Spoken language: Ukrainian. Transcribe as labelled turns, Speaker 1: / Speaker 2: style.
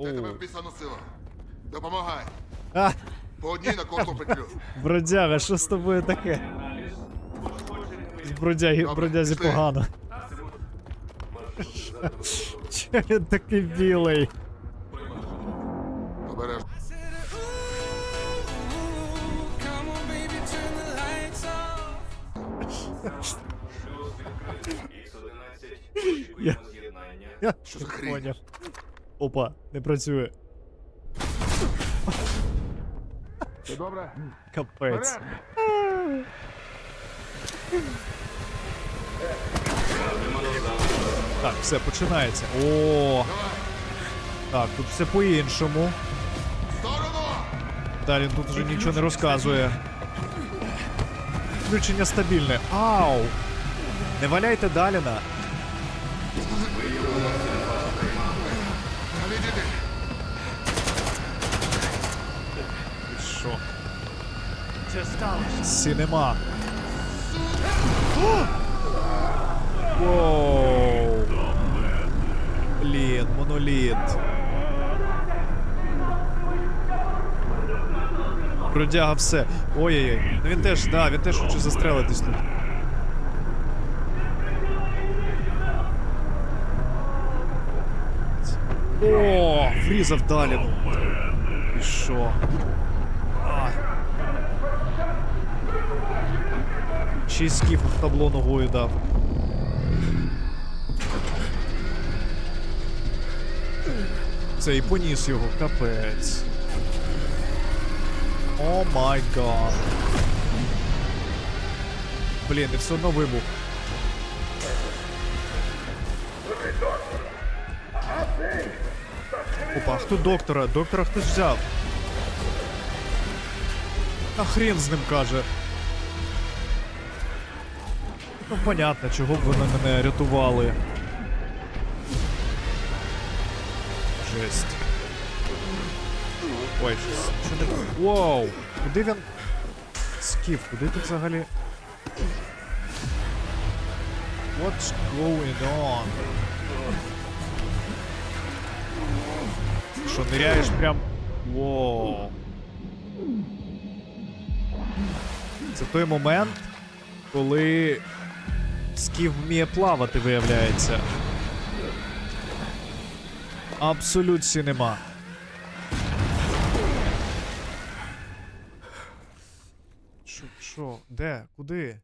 Speaker 1: Де тебе вписано сила? Допомагай.
Speaker 2: А,
Speaker 1: По одній на кожну петлю.
Speaker 2: бродяга, що з тобою таке? З бродяги,
Speaker 1: Добре,
Speaker 2: бродязі
Speaker 1: пішли.
Speaker 2: погано. Чого він такий білий?
Speaker 1: Обережно.
Speaker 3: Come on, baby, turn the lights off.
Speaker 2: Я, я
Speaker 1: Що за хрінь?
Speaker 2: поняв. Опа, не працює.
Speaker 1: Все добре?
Speaker 2: Капець. Так, все, починається. О, так, тут все по-іншому. Далі тут вже нічого не розказує. Включення стабільне. Ау! Не валяйте Даліна.
Speaker 1: Відійди.
Speaker 2: І Що? Сінема. Воу. Блін, моноліт. Бродяга все. Ой-ой-ой. Ну він теж, да, він теж хоче застрелитись тут. О, врізав далі. І що? Й скіф в табло ногою дав. Це і поніс його, капець. О май гад. Блін, і все одно вибух. Опа, хто доктора? Доктора хтось взяв. А хрен з ним каже. Ну, понятно, чого б вони мене рятували. Жесть. Ой, щось. Що не... Воу! Куди він. Скіф, куди ти взагалі? What's going on? Що, ниряєш прям. Воу. Це той момент, коли Скіф вміє плавати, виявляється. абсолютно нема. Що? Що? Де? Куди?